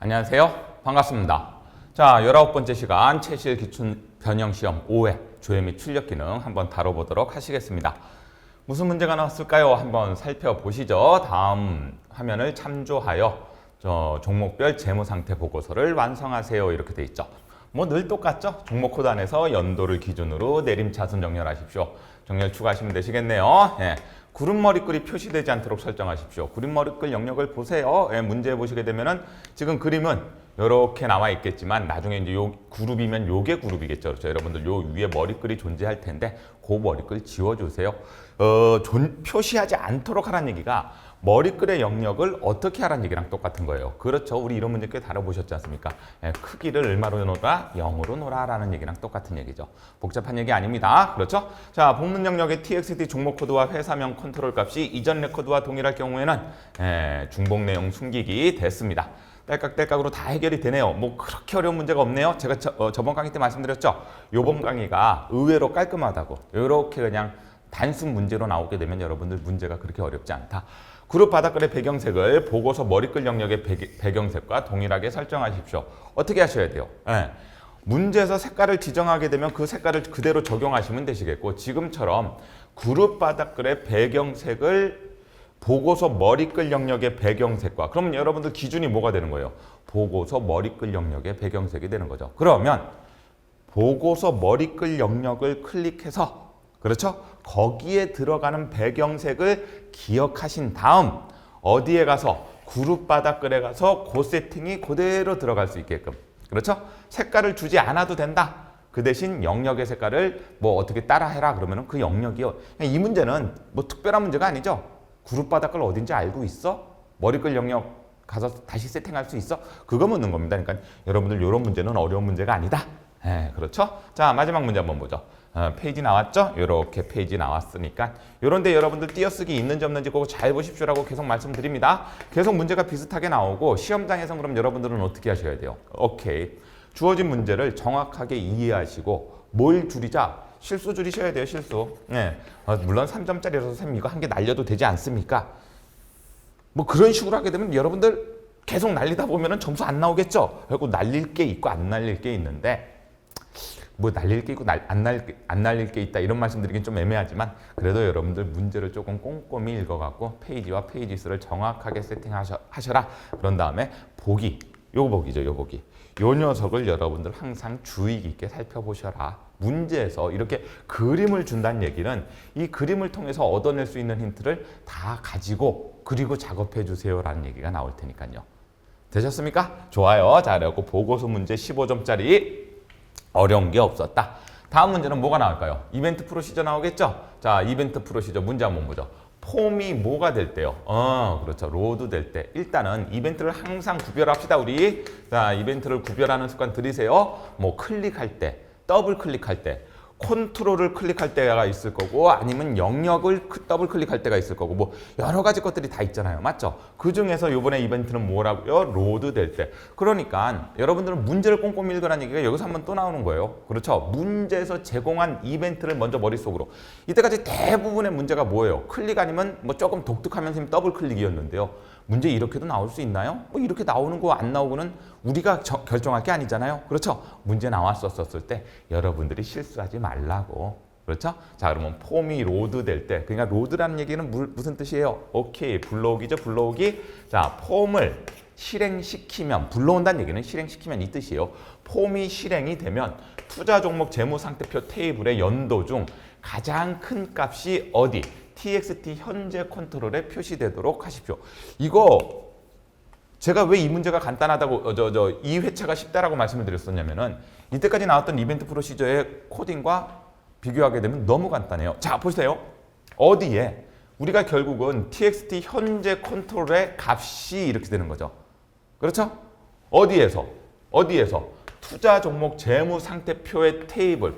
안녕하세요. 반갑습니다. 자, 19번째 시간 최실 기출 변형 시험 5회 조회 및 출력 기능 한번 다뤄보도록 하시겠습니다. 무슨 문제가 나왔을까요? 한번 살펴보시죠. 다음 화면을 참조하여 저 종목별 재무 상태 보고서를 완성하세요. 이렇게 돼 있죠. 뭐 늘 똑같죠? 종목 코드 안에서 연도를 기준으로 내림차순 정렬하십시오. 정렬 추가하시면 되시겠네요. 예. 구름 머리글이 표시되지 않도록 설정하십시오. 구름 머리글 영역을 보세요. 예, 문제 보시게 되면은 지금 그림은 이렇게 나와 있겠지만 나중에 이제 요 그룹이면 요게 그룹이겠죠. 그렇죠. 여러분들 요 위에 머리글이 존재할 텐데 그 머리글 지워주세요. 어, 존, 표시하지 않도록 하라는 얘기가 머리글의 영역을 어떻게 하라는 얘기랑 똑같은 거예요. 그렇죠. 우리 이런 문제 꽤 다뤄보셨지 않습니까? 예, 크기를 얼마로 놓으라? 0으로 놓으라라는 얘기랑 똑같은 얘기죠. 복잡한 얘기 아닙니다. 그렇죠? 자, 복문 영역의 txt 종목 코드와 회사명 컨트롤 값이 이전 레코드와 동일할 경우에는 예, 중복 내용 숨기기 됐습니다. 딸깍딸깍으로 다 해결이 되네요. 뭐 그렇게 어려운 문제가 없네요. 제가 저, 어, 저번 강의 때 말씀드렸죠. 요번 강의가 의외로 깔끔하다고. 이렇게 그냥 단순 문제로 나오게 되면 여러분들 문제가 그렇게 어렵지 않다. 그룹 바닥글의 배경색을 보고서 머리글 영역의 배, 경색과 동일하게 설정하십시오. 어떻게 하셔야 돼요? 예. 문제에서 색깔을 지정하게 되면 그 색깔을 그대로 적용하시면 되시겠고 지금처럼 그룹 바닥글의 배경색을 보고서 머리글 영역의 배경색과 그러면 여러분들 기준이 뭐가 되는 거예요? 보고서 머리글 영역의 배경색이 되는 거죠. 그러면 보고서 머리글 영역을 클릭해서 그렇죠? 거기에 들어가는 배경색을 기억하신 다음 어디에 가서 그룹 바닥글에 가서 그 세팅이 그대로 들어갈 수 있게끔 그렇죠? 색깔을 주지 않아도 된다. 그 대신 영역의 색깔을 뭐 어떻게 따라해라 그러면은 그 영역이요. 이 문제는 뭐 특별한 문제가 아니죠. 그룹 바닥글 어딘지 알고 있어? 머리글 영역 가서 다시 세팅할 수 있어? 그거 묻는 겁니다. 그러니까 여러분들 이런 문제는 어려운 문제가 아니다. 예, 그렇죠? 자, 마지막 문제 한번 보죠. 어, 페이지 나왔죠? 이렇게 페이지 나왔으니까 이런데 여러분들 띄어쓰기 있는지 없는지 그거 잘 보십시오라고 계속 말씀드립니다. 계속 문제가 비슷하게 나오고 시험장에서 그럼 여러분들은 어떻게 하셔야 돼요? 오케이. 주어진 문제를 정확하게 이해하시고 뭘 줄이자? 실수 줄이셔야 돼요, 실수. 예. 어, 물론 3점짜리라서 쌤 이거 한 개 날려도 되지 않습니까? 뭐 그런 식으로 하게 되면 여러분들 계속 날리다 보면은 점수 안 나오겠죠? 그리고 날릴 게 있고 안 날릴 게 있는데 뭐 날릴 게 있고 날, 안, 날, 안 날릴 게 있다 이런 말씀드리긴 좀 애매하지만 그래도 여러분들 문제를 조금 꼼꼼히 읽어갖고 페이지와 페이지 수를 정확하게 세팅하셔라. 그런 다음에 보기 요거 보기죠 요 보기. 요 녀석을 여러분들 항상 주의 깊게 살펴보셔라. 문제에서 이렇게 그림을 준다는 얘기는 이 그림을 통해서 얻어낼 수 있는 힌트를 다 가지고 그리고 작업해 주세요라는 얘기가 나올 테니까요. 되셨습니까? 좋아요. 자 그래갖고 보고서 문제 15점짜리 어려운 게 없었다. 다음 문제는 뭐가 나올까요? 이벤트 프로시저 나오겠죠? 자, 이벤트 프로시저 문제 한번 보죠. 폼이 뭐가 될 때요? 어, 그렇죠. 로드 될 때. 일단은 이벤트를 항상 구별합시다, 우리. 자, 이벤트를 구별하는 습관 들이세요. 뭐 클릭할 때, 더블 클릭할 때, 컨트롤을 클릭할 때가 있을 거고 아니면 영역을 크- 더블 클릭할 때가 있을 거고 뭐 여러 가지 것들이 다 있잖아요. 맞죠? 그 중에서 이번에 이벤트는 뭐라고요? 로드 될 때. 그러니까 여러분들은 문제를 꼼꼼히 읽으라는 얘기가 여기서 한번 또 나오는 거예요. 그렇죠? 문제에서 제공한 이벤트를 먼저 머릿속으로. 이때까지 대부분의 문제가 뭐예요? 클릭 아니면 뭐 조금 독특하면서 더블 클릭이었는데요. 문제 이렇게도 나올 수 있나요? 뭐 이렇게 나오는 거 안 나오고는 우리가 저- 결정할 게 아니잖아요. 그렇죠? 문제 나왔었을 때 여러분들이 실수하지 말라고. 그렇죠? 자, 그러면 폼이 로드 될 때, 그러니까 로드라는 얘기는 무, 무슨 뜻이에요? 오케이, 불러오기죠, 불러오기. 자, 폼을 실행시키면, 불러온다는 얘기는 실행시키면 이 뜻이에요. 폼이 실행이 되면 투자 종목 재무 상태표 테이블의 연도 중 가장 큰 값이 어디? TXT 현재 컨트롤에 표시되도록 하십시오. 이거 제가 왜 이 문제가 간단하다고 어, 저저 이 회차가 쉽다라고 말씀을 드렸었냐면은 이때까지 나왔던 이벤트 프로시저의 코딩과 비교하게 되면 너무 간단해요. 자 보세요. 어디에 우리가 결국은 txt 현재 컨트롤의 값이 이렇게 되는 거죠. 그렇죠? 어디에서 어디에서 투자 종목 재무 상태표의 테이블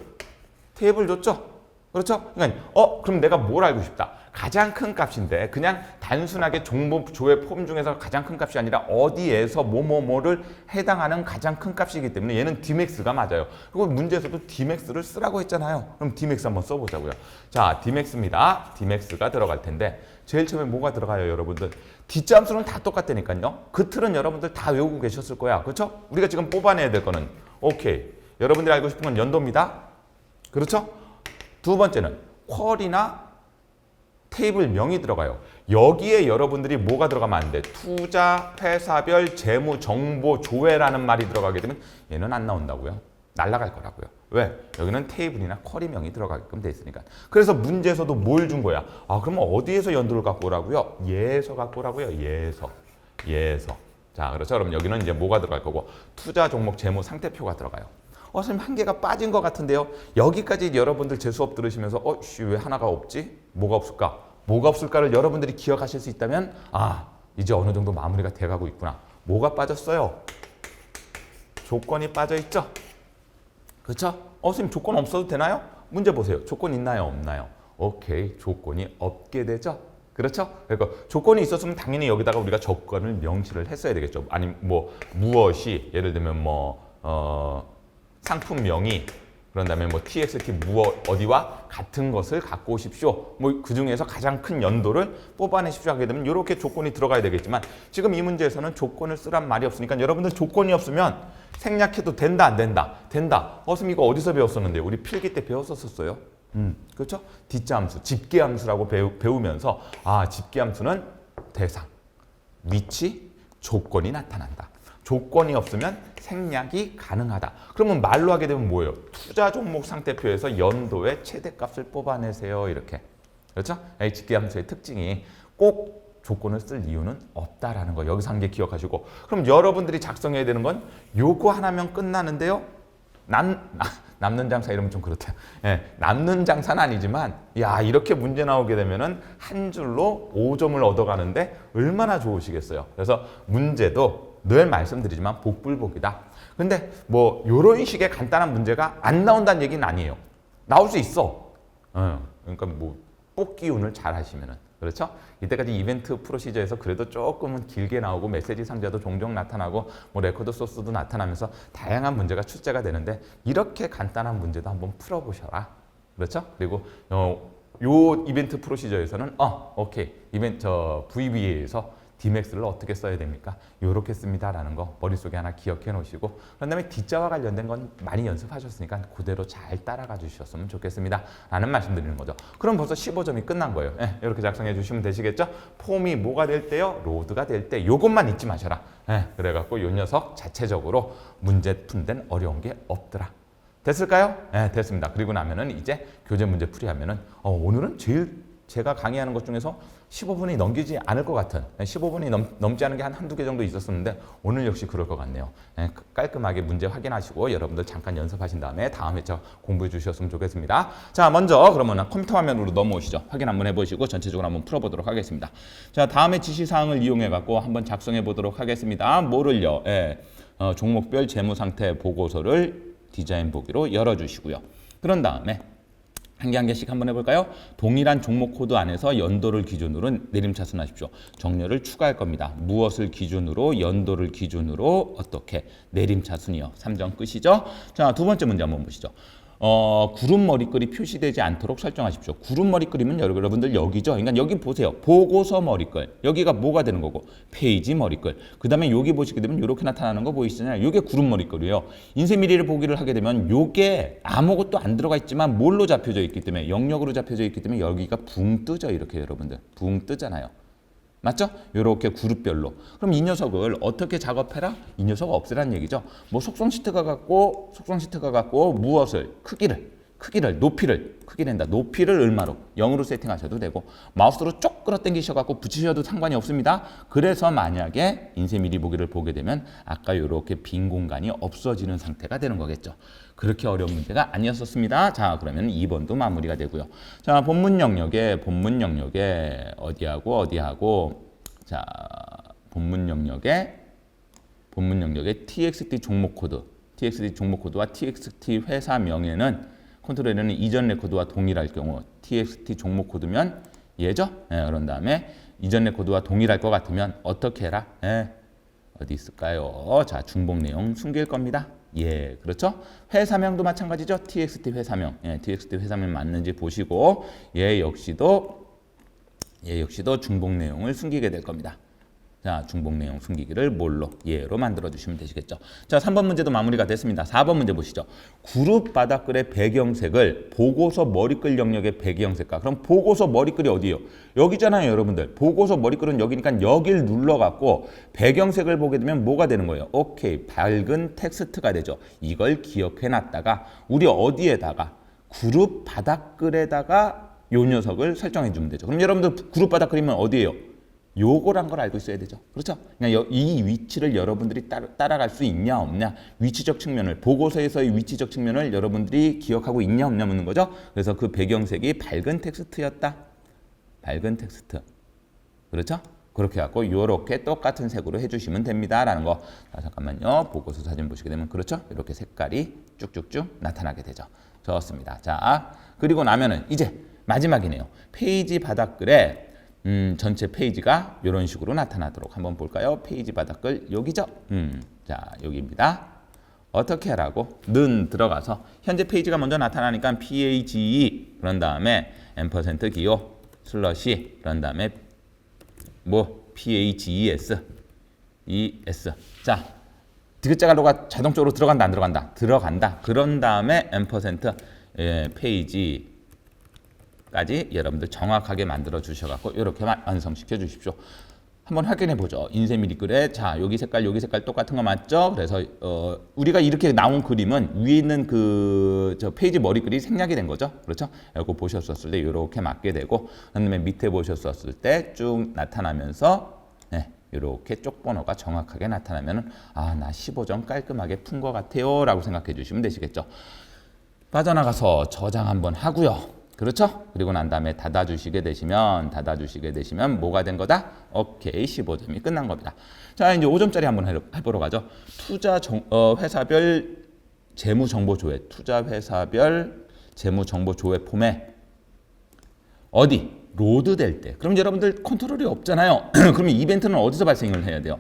테이블 줬죠? 그렇죠? 그러니까 어 그럼 내가 뭘 알고 싶다. 가장 큰 값인데 그냥 단순하게 종목 조회 폼 중에서 가장 큰 값이 아니라 어디에서 뭐뭐뭐를 해당하는 가장 큰 값이기 때문에 얘는 Dmax가 맞아요. 그리고 문제에서도 Dmax를 쓰라고 했잖아요. 그럼 Dmax 한번 써보자고요. 자, Dmax입니다. Dmax가 들어갈 텐데 제일 처음에 뭐가 들어가요, 여러분들? 뒷잠수는 다 똑같다니까요. 그 틀은 여러분들 다 외우고 계셨을 거야. 그렇죠? 우리가 지금 뽑아내야 될 거는 오케이. 여러분들이 알고 싶은 건 연도입니다. 그렇죠? 두 번째는 퀄이나 테이블 명이 들어가요. 여기에 여러분들이 뭐가 들어가면 안 돼? 투자, 회사별, 재무, 정보, 조회라는 말이 들어가게 되면 얘는 안 나온다고요. 날라갈 거라고요. 왜? 여기는 테이블이나 쿼리 명이 들어가게끔 돼 있으니까. 그래서 문제에서도 뭘 준 거야? 아, 그러면 어디에서 연도를 갖고 오라고요? 예서 갖고 오라고요. 예서. 예서. 자, 그렇죠. 그럼 여기는 이제 뭐가 들어갈 거고 투자 종목 재무 상태표가 들어가요. 어, 선생님 한 개가 빠진 것 같은데요. 여기까지 여러분들 제 수업 들으시면서 어, 씨, 왜 하나가 없지? 뭐가 없을까? 뭐가 없을까를 여러분들이 기억하실 수 있다면 아, 이제 어느 정도 마무리가 돼가고 있구나. 뭐가 빠졌어요? 조건이 빠져 있죠? 그렇죠? 어, 선생님 조건 없어도 되나요? 문제 보세요. 조건 있나요? 없나요? 오케이. 조건이 없게 되죠? 그렇죠? 그러니까 조건이 있었으면 당연히 여기다가 우리가 조건을 명시를 했어야 되겠죠. 아니 뭐 무엇이 예를 들면 뭐 어, 상품명이 그런 다음에 뭐 TXT 무엇 어디와 같은 것을 갖고 오십시오. 뭐 그 중에서 가장 큰 연도를 뽑아내십시오 하게 되면 이렇게 조건이 들어가야 되겠지만 지금 이 문제에서는 조건을 쓰란 말이 없으니까 여러분들 조건이 없으면 생략해도 된다 안 된다 된다. 어 선생님 이거 어디서 배웠었는데 우리 필기 때 배웠었어요. 음 그렇죠? 뒷자함수 집계함수라고 배우, 배우면서 아 집계함수는 대상 위치 조건이 나타난다. 조건이 없으면 생략이 가능하다. 그러면 말로 하게 되면 뭐예요? 투자 종목 상태표에서 연도의 최대값을 뽑아내세요. 이렇게. 그렇죠? 이 집계함수의 특징이 꼭 조건을 쓸 이유는 없다라는 거 여기서 한 개 기억하시고 그럼 여러분들이 작성해야 되는 건 요거 하나면 끝나는데요. 남, 남는 장사 이러면 좀 그렇다. 예, 남는 장사는 아니지만 야 이렇게 문제 나오게 되면은 한 줄로 5점을 얻어가는데 얼마나 좋으시겠어요. 그래서 문제도 늘 말씀드리지만 복불복이다. 근데 뭐 이런 식의 간단한 문제가 안 나온다는 얘기는 아니에요. 나올 수 있어. 어, 그러니까 뭐 뽑기 운을 잘 하시면은 그렇죠? 이때까지 이벤트 프로시저에서 그래도 조금은 길게 나오고 메시지 상자도 종종 나타나고 뭐 레코드 소스도 나타나면서 다양한 문제가 출제가 되는데 이렇게 간단한 문제도 한번 풀어보셔라. 그렇죠? 그리고 어, 요 이벤트 프로시저에서는 어 오케이 이벤트 저 VBA에서 D맥스를 어떻게 써야 됩니까? 요렇게 씁니다라는 거 머릿속에 하나 기억해 놓으시고 그런 다음에 D자와 관련된 건 많이 연습하셨으니까 그대로 잘 따라가 주셨으면 좋겠습니다. 라는 말씀 드리는 거죠. 그럼 벌써 15점이 끝난 거예요. 예, 이렇게 작성해 주시면 되시겠죠? 폼이 뭐가 될 때요? 로드가 될 때 요것만 잊지 마셔라. 예, 그래갖고 요 녀석 자체적으로 문제 푼 데는 어려운 게 없더라. 됐을까요? 네, 됐습니다. 그리고 나면은 이제 교재 문제 풀이하면은 어, 오늘은 제일 제가 강의하는 것 중에서 15분이 넘기지 않을 것 같은 15분이 넘, 넘지 않은 게 한 한두 개 정도 있었었는데 오늘 역시 그럴 것 같네요. 네, 깔끔하게 문제 확인하시고 여러분들 잠깐 연습하신 다음에 다음 회차 공부해 주셨으면 좋겠습니다. 자, 먼저 그러면 컴퓨터 화면으로 넘어오시죠. 확인 한번 해보시고 전체적으로 한번 풀어보도록 하겠습니다. 자, 다음에 지시사항을 이용해 갖고 한번 작성해 보도록 하겠습니다. 뭐를요? 예, 어, 종목별 재무 상태 보고서를 디자인 보기로 열어주시고요. 그런 다음에 한 개 한 개씩 한번 해볼까요? 동일한 종목 코드 안에서 연도를 기준으로 내림차순하십시오. 정렬을 추가할 겁니다. 무엇을 기준으로 연도를 기준으로 어떻게 내림차순이요. 3점 끝이죠. 자, 두 번째 문제 한번 보시죠. 어, 구름 머리글이 표시되지 않도록 설정하십시오. 구름 머리글이면 여러분들 여기죠. 그러니까 여기 보세요. 보고서 머리글. 여기가 뭐가 되는 거고 페이지 머리글. 그다음에 여기 보시게 되면 이렇게 나타나는 거 보이시잖아요. 이게 구름 머리글이에요. 인쇄 미리를 보기를 하게 되면 요게 아무것도 안 들어가 있지만 뭘로 잡혀져 있기 때문에 영역으로 잡혀져 있기 때문에 여기가 붕 뜨죠. 이렇게 여러분들. 붕 뜨잖아요. 맞죠? 이렇게 그룹별로. 그럼 이 녀석을 어떻게 작업해라? 이 녀석 없애란 얘기죠. 뭐 속성 시트가 갖고 속성 시트가 갖고 무엇을 크기를 크기를 높이를 크기 낸다. 높이를 얼마로 0으로 세팅하셔도 되고 마우스로 쪽 끌어당기셔 갖고 붙이셔도 상관이 없습니다. 그래서 만약에 인쇄 미리 보기를 보게 되면 아까 이렇게 빈 공간이 없어지는 상태가 되는 거겠죠. 그렇게 어려운 문제가 아니었었습니다. 자, 그러면 2번도 마무리가 되고요. 자, 본문 영역에 본문 영역에 어디하고 어디하고 자, 본문 영역에 본문 영역에 TXT 종목 코드, TXT 종목 코드와 TXT 회사명에는 컨트롤에는 이전 레코드와 동일할 경우 TXT 종목 코드면 예죠? 예, 그런 다음에 이전 레코드와 동일할 것 같으면 어떻게 해라? 예, 어디 있을까요? 자, 중복 내용 숨길 겁니다. 예, 그렇죠? 회사명도 마찬가지죠. txt 회사명. 예, txt 회사명 맞는지 보시고 얘 역시도 얘 역시도 중복 내용을 숨기게 될 겁니다. 자, 중복 내용 숨기기를 뭘로? 예로 만들어 주시면 되시겠죠. 자, 3번 문제도 마무리가 됐습니다. 4번 문제 보시죠. 그룹 바닥글의 배경색을 보고서 머리글 영역의 배경색과 그럼 보고서 머리글이 어디예요? 여기잖아요, 여러분들. 보고서 머리글은 여기니까 여길 눌러 갖고 배경색을 보게 되면 뭐가 되는 거예요? 오케이. 밝은 텍스트가 되죠. 이걸 기억해 놨다가 우리 어디에다가 그룹 바닥글에다가 요 녀석을 설정해 주면 되죠. 그럼 여러분들 그룹 바닥글이면 어디예요? 요거란 걸 알고 있어야 되죠. 그렇죠? 그냥 여- 이 위치를 여러분들이 따라, 따라갈 수 있냐 없냐 위치적 측면을 보고서에서의 위치적 측면을 여러분들이 기억하고 있냐 없냐 묻는 거죠. 그래서 그 배경색이 밝은 텍스트였다. 밝은 텍스트. 그렇죠? 그렇게 갖고 요렇게 똑같은 색으로 해주시면 됩니다라는 거. 자, 잠깐만요. 보고서 사진 보시게 되면 그렇죠? 이렇게 색깔이 쭉쭉쭉 나타나게 되죠. 좋습니다. 자, 그리고 나면은 이제 마지막이네요. 페이지 바닥글에 음, 전체 페이지가 이런 식으로 나타나도록 한번 볼까요? 페이지 바닥글 여기죠? 음, 자 여기입니다. 어떻게 하라고? 는 들어가서 현재 페이지가 먼저 나타나니까 page 그런 다음에 앰퍼센트 기호 슬러시 그런 다음에 뭐 pages es 자 디귿자갈로가 자동적으로 들어간다 안 들어간다 들어간다 그런 다음에 앰퍼센트 예, 페이지 까지 여러분들 정확하게 만들어 주셔갖고 이렇게 완성시켜 주십시오. 한번 확인해 보죠. 인쇄 미리글에 자 여기 색깔 여기 색깔 똑같은 거 맞죠? 그래서 어, 우리가 이렇게 나온 그림은 위에 있는 그 저 페이지 머리글이 생략이 된 거죠. 그렇죠? 이거 보셨었을 때 이렇게 맞게 되고 그다음에 밑에 보셨었을 때 쭉 나타나면서 네, 이렇게 쪽 번호가 정확하게 나타나면은 아나 15점 깔끔하게 푼 것 같아요 라고 생각해 주시면 되시겠죠. 빠져나가서 저장 한번 하고요. 그렇죠? 그리고 난 다음에 닫아주시게 되시면 닫아주시게 되시면 뭐가 된 거다? 오케이 15점이 끝난 겁니다. 자 이제 5점짜리 한번 해- 해보러 가죠. 투자 정, 어, 회사별 재무 정보 조회, 투자 회사별 재무 정보 조회 폼에 어디 로드 될 때. 그럼 여러분들 컨트롤이 없잖아요. 그러면 이벤트는 어디서 발생을 해야 돼요?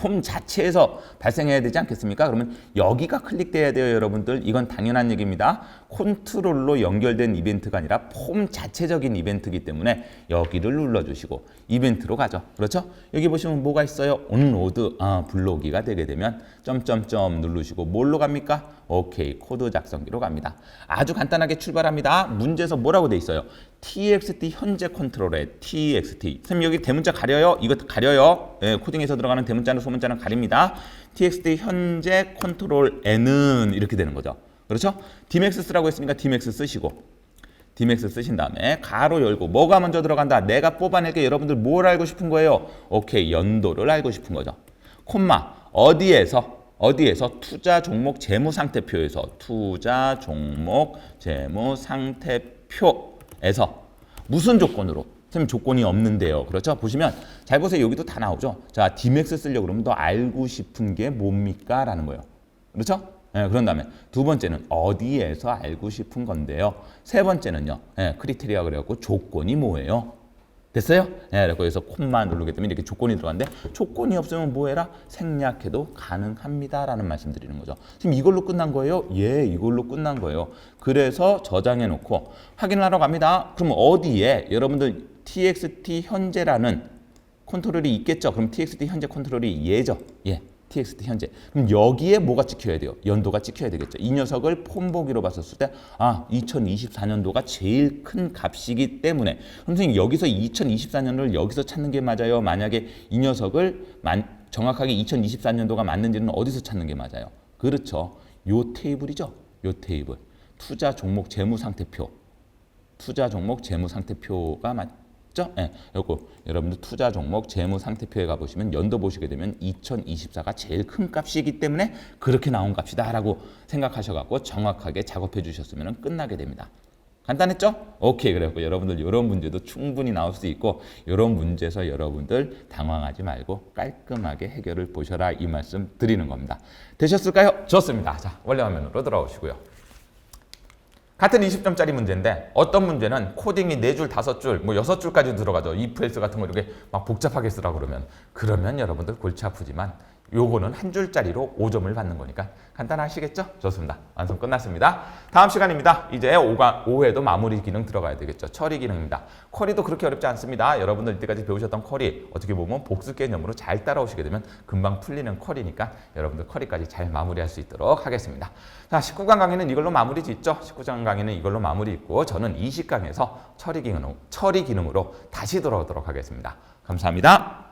폼 자체에서 발생해야 되지 않겠습니까? 그러면 여기가 클릭돼야 돼요, 여러분들. 이건 당연한 얘기입니다. 컨트롤로 연결된 이벤트가 아니라 폼 자체적인 이벤트이기 때문에 여기를 눌러주시고 이벤트로 가죠. 그렇죠? 여기 보시면 뭐가 있어요? 온로드, 아, 불러오기가 되게 되면 점점점 누르시고 뭘로 갑니까? 오케이, 코드 작성기로 갑니다. 아주 간단하게 출발합니다. 문제에서 뭐라고 돼 있어요? txt 현재 컨트롤에 txt. 선생님 여기 대문자 가려요? 이거 가려요? 예, 코딩에서 들어가는 대문자는 소문자는 가립니다. txt 현재 컨트롤 n은 이렇게 되는 거죠. 그렇죠? dmax 쓰라고 했으니까 dmax 쓰시고 dmax 쓰신 다음에 가로 열고 뭐가 먼저 들어간다? 내가 뽑아낼 게 여러분들 뭘 알고 싶은 거예요? 오케이 연도를 알고 싶은 거죠. 콤마 어디에서 어디에서 투자 종목 재무 상태표에서 투자 종목 재무 상태표에서 무슨 조건으로 선생님 조건이 없는데요. 그렇죠? 보시면 잘 보세요. 여기도 다 나오죠. 자, 디맥스 쓰려고 그러면 더 알고 싶은 게 뭡니까? 라는 거예요. 그렇죠? 예, 그런 다음에 두 번째는 어디에서 알고 싶은 건데요. 세 번째는요. 예, 크리테리아 그래갖고 조건이 뭐예요? 됐어요? 예, 그래서 여기서 콤만 누르게 되면 이렇게 조건이 들어가는데 조건이 없으면 뭐해라? 생략해도 가능합니다라는 말씀 드리는 거죠. 지금 이걸로 끝난 거예요? 예, 이걸로 끝난 거예요. 그래서 저장해 놓고 확인하러 갑니다. 그럼 어디에 여러분들 txt 현재라는 컨트롤이 있겠죠? 그럼 txt 현재 컨트롤이 예죠? 예. Txt 현재. 그럼 여기에 뭐가 찍혀야 돼요? 연도가 찍혀야 되겠죠. 이 녀석을 폼 보기로 봤었을 때, 아, 2024년도가 제일 큰 값이기 때문에. 그럼 선생님, 여기서 2024년을 여기서 찾는 게 맞아요? 만약에 이 녀석을 만, 정확하게 2024년도가 맞는지는 어디서 찾는 게 맞아요? 그렇죠. 요 테이블이죠. 요 테이블. 투자 종목 재무 상태표. 투자 종목 재무 상태표가 맞 죠? 예. 요거 여러분들 투자 종목 재무 상태표에 가 보시면 연도 보시게 되면 2024가 제일 큰 값이기 때문에 그렇게 나온 값이다라고 생각하셔 갖고 정확하게 작업해 주셨으면 끝나게 됩니다. 간단했죠? 오케이 그래갖고 여러분들 이런 문제도 충분히 나올 수 있고 이런 문제에서 여러분들 당황하지 말고 깔끔하게 해결을 보셔라 이 말씀 드리는 겁니다. 되셨을까요? 좋습니다. 자 원래 화면으로 돌아오시고요. 같은 20점짜리 문제인데 어떤 문제는 코딩이 4줄, 5줄, 뭐 6줄까지 들어가죠. if else 같은 거 이렇게 막 복잡하게 쓰라 그러면 그러면 여러분들 골치 아프지만 요거는 한 줄짜리로 5점을 받는 거니까 간단하시겠죠? 좋습니다. 완성 끝났습니다. 다음 시간입니다. 이제 5가, 5회도 마무리 기능 들어가야 되겠죠. 처리 기능입니다. 쿼리도 그렇게 어렵지 않습니다. 여러분들 이때까지 배우셨던 쿼리 어떻게 보면 복수 개념으로 잘 따라오시게 되면 금방 풀리는 쿼리니까 여러분들 쿼리까지 잘 마무리할 수 있도록 하겠습니다. 자, 19강 강의는 이걸로 마무리 짓죠. 19강 강의는 이걸로 마무리 있고 저는 20강에서 처리 기능, 처리 기능으로 다시 돌아오도록 하겠습니다. 감사합니다.